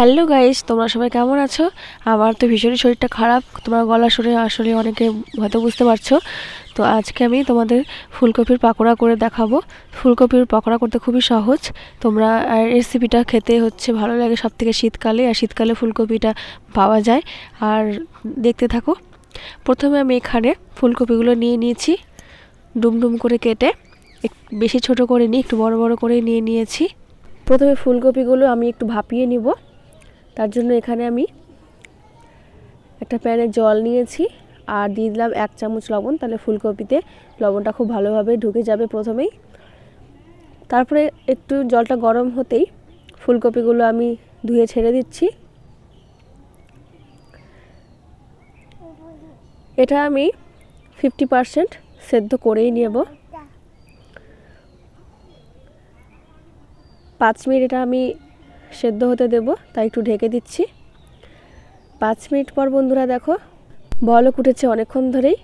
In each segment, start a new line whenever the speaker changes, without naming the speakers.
Hello guys, তোমরা সবাই কেমন আছো? আমার তো ভীষণই শরীরটা খারাপ। তোমার গলা শুনে আসলে অনেকে হয়তো বুঝতে পারছ। তো আজকে আমি তোমাদের ফুলকপির পাকোড়া করে দেখাবো। ফুলকপির পাকোড়া করতে খুবই সহজ। তোমরা রেসিপিটা খেতে হচ্ছে ভালো লাগে সব থেকে শীতকালে, আর শীতকালে ফুলকপিটা পাওয়া যায়। আর দেখতে থাকো। প্রথমে আমি এখানে ফুলকপিগুলো নিয়ে নিয়েছি। ডুমডুম করে কেটে বেশি ছোট করে নিই একটু বড় বড় করে নিয়ে নিয়েছি। প্রথমে ফুলকপিগুলো আমি একটু ভাপিয়ে নিব। তার জন্য এখানে আমি একটা প্যানে জল নিয়েছি আর দিয়ে দিলাম এক চামচ লবণ। তাহলে ফুলকপিতে লবণটা খুব ভালোভাবে ঢুকে যাবে প্রথমেই। তারপরে একটু জলটা গরম হতেই ফুলকপিগুলো আমি ধুয়ে ছেড়ে দিচ্ছি। এটা আমি ফিফটি পারসেন্ট সেদ্ধ করেই নেব। পাঁচ মিনিট এটা আমি সেদ্ধ হতে দেব, তাই একটু ঢেকে দিচ্ছি। পাঁচ মিনিট পর বন্ধুরা দেখো, বলক উঠেছে অনেকক্ষণ ধরেই।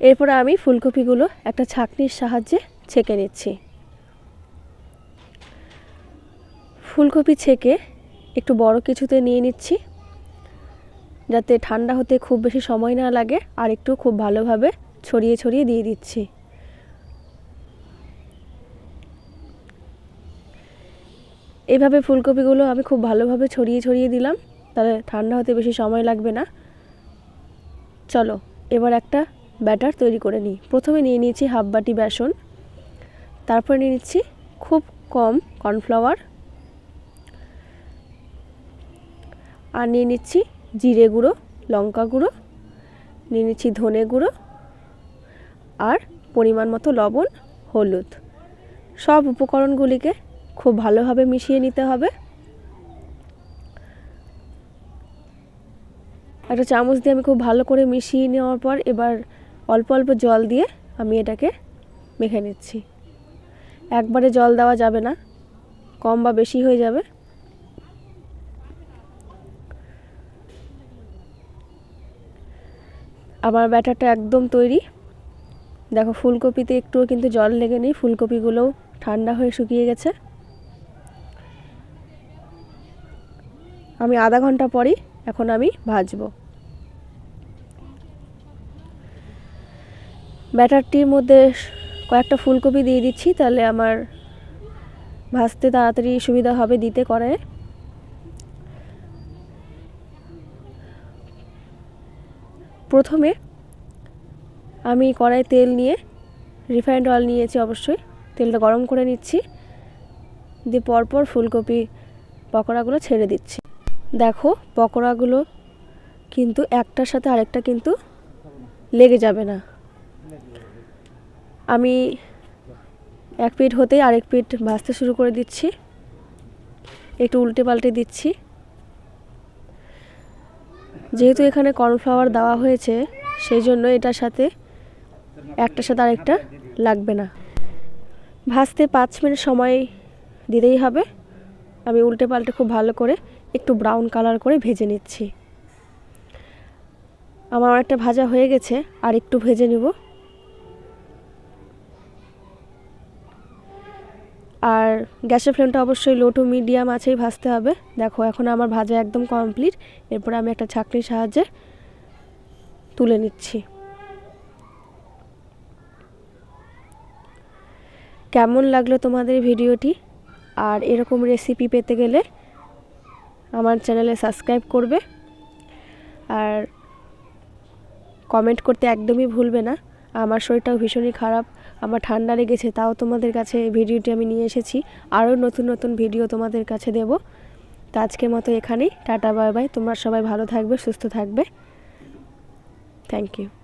এরপরে আমি ফুলকপিগুলো একটা ছাঁকনির সাহায্যে ছেঁকে নিচ্ছি। ফুলকপি ছেঁকে একটু বড় কিছুতে নিয়ে নিচ্ছি, যাতে ঠান্ডা হতে খুব বেশি সময় না লাগে, আর একটু খুব ভালোভাবে ছড়িয়ে ছড়িয়ে দিয়ে দিচ্ছি। এইভাবে ফুলকপিগুলো আমি খুব ভালোভাবে ছড়িয়ে ছড়িয়ে দিলাম। তাহলে ঠান্ডা হতে বেশি সময় লাগবে না। চলো, এবার একটা ব্যাটার তৈরি করে নিই। প্রথমে নিয়ে নিয়েছি হাফ বাটি বেসন। তারপরে নিয়ে নিচ্ছি খুব কম কর্নফ্লাওয়ার। আর নিয়ে নিচ্ছি জিরে গুঁড়ো, লঙ্কা গুঁড়ো, নিয়ে নিচ্ছি ধনে গুঁড়ো আর পরিমাণ মতো লবণ, হলুদ। সব উপকরণগুলিকে খুব ভালোভাবে মিশিয়ে নিতে হবে। একটা চামচ দিয়ে আমি খুব ভালো করে মিশিয়ে নেওয়ার পর এবার অল্প অল্প জল দিয়ে আমি এটাকে মেখে নিচ্ছি। একবারে জল দেওয়া যাবে না, কম বা বেশি হয়ে যাবে। আমার ব্যাটারটা একদম তৈরি। দেখো ফুলকপিতে একটুও কিন্তু জল লেগে নেই, ফুলকপিগুলোও ঠান্ডা হয়ে শুকিয়ে গেছে। আমি আধা ঘণ্টা পরই এখন আমি ভাজবো। ব্যাটারটির মধ্যে কয়েকটা ফুলকপি দিয়ে দিচ্ছি, তাহলে আমার ভাজতে তাড়াতাড়ি সুবিধা হবে দিতে করে প্রথমে আমি কড়াই তেল নিয়ে রিফাইন্ড অয়েল নিয়েছি অবশ্যই, তেলটা গরম করে নিচ্ছি, দিয়ে পরপর ফুলকপি পকোড়াগুলো ছেড়ে দিচ্ছি। দেখো, পকোড়াগুলো কিন্তু একটার সাথে আরেকটা কিন্তু লেগে যাবে না। আমি এক পিঠ হতেই আরেক পিঠ ভাজতে শুরু করে দিচ্ছি। একটু উল্টে পাল্টে দিচ্ছি। যেহেতু এখানে কর্নফ্লাওয়ার দেওয়া হয়েছে, সেই জন্য এটার সাথে একটার সাথে আরেকটা লাগবে না। ভাজতে পাঁচ মিনিট সময় দিতেই হবে। আমি উল্টে পাল্টে খুব ভালো করে একটু ব্রাউন কালার করে ভেজে নিচ্ছি। আমার অনেকটা ভাজা হয়ে গেছে, আর একটু ভেজে নেব। আর গ্যাসের ফ্লেমটা অবশ্যই লো টু মিডিয়াম আছেই ভাজতে হবে। দেখো, এখন আমার ভাজা একদম কমপ্লিট এরপরে আমি একটা ছাঁকনির সাহায্যে তুলে নিচ্ছি। কেমন লাগল তোমাদের ভিডিওটি? আর এরকম রেসিপি পেতে গেলে আমার চ্যানেলে সাবস্ক্রাইব করবে। আর কমেন্ট করতে একদমই ভুলবে না। আমার শরীরটাও ভীষণই খারাপ, আমার ঠান্ডা লেগেছে, তাও তোমাদের কাছে ভিডিওটি আমি নিয়ে এসেছি। আরও নতুন নতুন ভিডিও তোমাদের কাছে দেব। তো আজকের মতো এখানেই, টাটা, বাই বাই। তোমরা সবাই ভালো থাকবে, সুস্থ থাকবে। Thank you